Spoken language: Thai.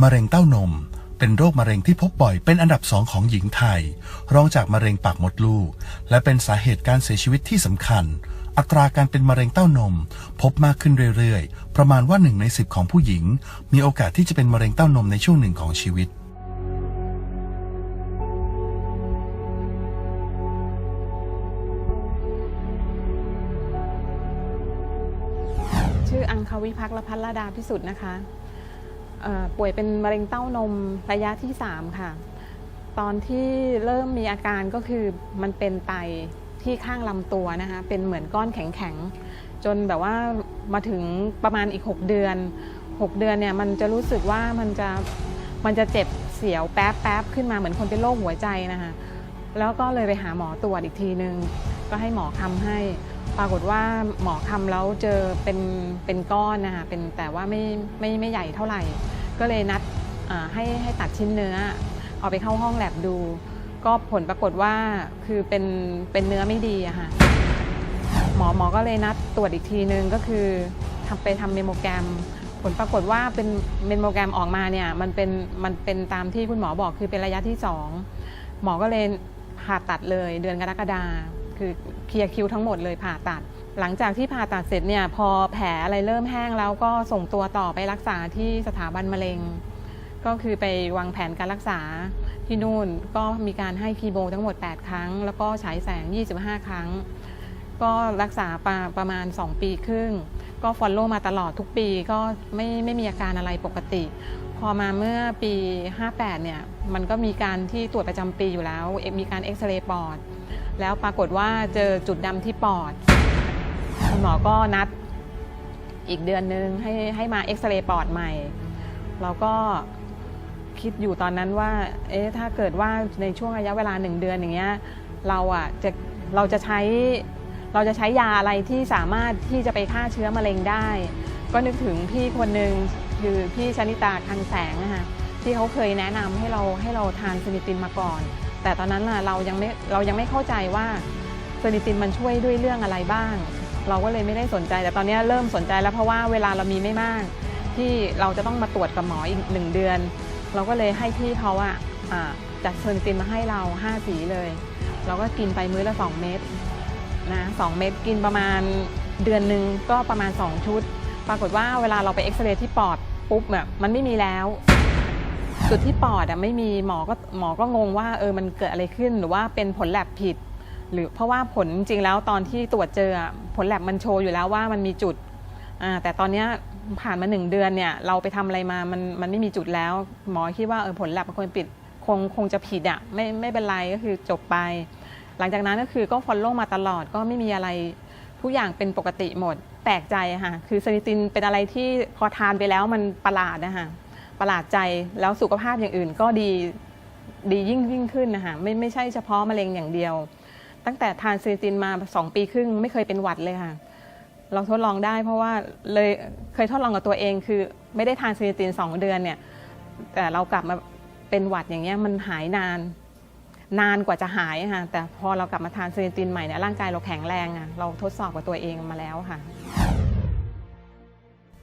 มะเร็งเต้านม เป็นโรคมะเร็งที่พบบ่อยเป็นอันดับสองของหญิงไทย รองจากมะเร็งปากมดลูก และเป็นสาเหตุการเสียชีวิตที่สำคัญ อัตราการเป็นมะเร็งเต้านม พบมากขึ้นเรื่อยๆ ประมาณว่าหนึ่งในสิบของผู้หญิง มีโอกาสที่จะเป็นมะเร็งเต้านมในช่วงหนึ่งของชีวิตชื่ออังคาวิพักษ์และพัลลดาพิสุทธิ์นะคะ ป่วยเป็นมะเร็งเต้านมระยะที่ 3 ค่ะ ตอนที่เริ่มมีอาการก็คือมันเป็นไตที่ข้างลำตัวนะคะ เป็นเหมือนก้อนแข็งๆ จนแบบว่ามาถึงประมาณอีก 6 เดือน 6 เดือนเนี่ยมันจะรู้สึกว่ามันจะมันจะเจ็บเสียวแป๊บแป๊บขึ้นมาเหมือนคนเป็นโรคหัวใจนะคะ แล้วก็เลยไปหาหมอตรวจอีกทีนึง ก็ให้หมอคำให้ ปรากฏว่าหมอคำแล้วเจอเป็นเป็นก้อนนะคะเป็นแต่ว่าไม่ไม่ไม่ใหญ่เท่าไหร่ ก็เลยนัดให้ให้ตัดชิ้นเนื้อ เอาไปเข้าห้องแลบดู ก็ผลปรากฏว่าคือเป็นเป็นเนื้อไม่ดีอะค่ะหมอหมอก็เลยนัดตรวจอีกทีนึงก็คือทำไปทำเมโมแกรม ผลปรากฏว่าเป็นเมโมแกรมออกมาเนี่ยมันเป็นมันเป็นตามที่คุณหมอบอกคือเป็นระยะที่สองหมอก็เลยผ่าตัดเลยเดือนกรกฎาคื คือเคลียร์คิวทั้งหมดเลยผ่าตัด หลังจากที่ผ่าตัดเสร็จเนี่ยพอแผลอะไรเริ่มแห้งแล้วก็ส่งตัวต่อไปรักษาที่สถาบันมะเร็ง ก็คือไปวางแผนการรักษาที่นู่นก็มีการให้คีโมทั้งหมด 8 ครั้ง แล้วก็ฉายแสง 25 ครั้ง ก็รักษาประประมาณ 2 ปีครึ่ง ก็ฟอลโล่มาตลอดทุกปีก็ไม่ไม่มีอาการอะไรปกติ พอมาเมื่อปี 58 เนี่ย มันก็มีการที่ตรวจประจำปีอยู่แล้ว มีการเอ็กซเรย์ปอด แล้วปรากฏว่าเจอจุดดำที่ปอด คุณหมอก็นัดอีกเดือนนึงให้ให้มาเอ็กซเรย์ปอดใหม่ เราก็คิดอยู่ตอนนั้นว่า เอ๊ะ ถ้าเกิดว่าในช่วงระยะเวลาหนึ่งเดือนอย่างเงี้ย เราอะจะเราจะใช้เราจะใช้ยาอะไรที่สามารถที่จะไปฆ่าเชื้อมะเร็งได้ ก็นึกถึงพี่คนหนึ่งคือพี่ชนิตาคันแสงนะคะที่เขาเคยแนะนำให้เราให้เราทานซินิตินมาก่อน แต่ตอนนั้นน่ะเรายังไม่เรายังไม่เข้าใจว่าซินิตินมันช่วยด้วยเรื่องอะไรบ้าง เราก็เลยไม่ได้สนใจ แต่ตอนนี้เริ่มสนใจแล้วเพราะว่าเวลาเรามีไม่มาก ที่เราจะต้องมาตรวจกับหมออีกหนึ่งเดือน เราก็เลยให้พี่เขาอะอ่าจัดเซอร์นิตินมาให้เรา 5 สีเลย เราก็กินไปมื้อละ 2 เม็ดนะสเม็ดกินประมาณเดือนหนึ่งก็ประมาณ 2 ชุด ปรากฏว่าเวลาเราไปเอ็กซเรย์ที่ปอดปุ๊บแบบมันไม่มีแล้ว จุดที่ปอดอะไม่มีหมอก็หมอก็งงว่าเออมันเกิดอะไรขึ้นหรือว่าเป็นผลแลบผิด หรือเพราะว่าผลจริงแล้วตอนที่ตรวจเจออะผลแลบมันโชว์อยู่แล้วว่ามันมีจุดอ่าแต่ตอนเนี้ยผ่านมาหนึ่งเดือนเนี่ยเราไปทำอะไรมามันมันไม่มีจุดแล้ว หมอคิดว่าเออผลแลบมันคงปิดคงคงจะผิดอะไม่ไม่เป็นไรก็คือจบไป หลังจากนั้นก็คือก็ฟอลโล่มาตลอดก็ไม่มีอะไรทุกอย่างเป็นปกติหมดแปลกใจค่ะคือซนิตินเป็นอะไรที่พอทานไปแล้วมันประหลาดนะคะ ประหลาดใจแล้วสุขภาพอย่างอื่นก็ดีดียิ่งยิ่งขึ้นนะคะไม่ไม่ใช่เฉพาะมะเร็งอย่างเดียว ตั้งแต่ทานซนิตินมา 2 ปีครึ่งไม่เคยเป็นหวัดเลยค่ะ เราทดลองได้เพราะว่าเลยเคยทดลองกับตัวเองคือ ไม่ได้ทานซนิติน 2 เดือนเนี่ยแต่เรากลับมาเป็นหวัดอย่างเงี้ยมันหายนาน นานกว่าจะหายค่ะแต่พอเรากลับมาทานเซนิตินใหม่เนี่ยร่างกายเราแข็งแรงอะเราทดสอบกับตัวเองมาแล้วค่ะ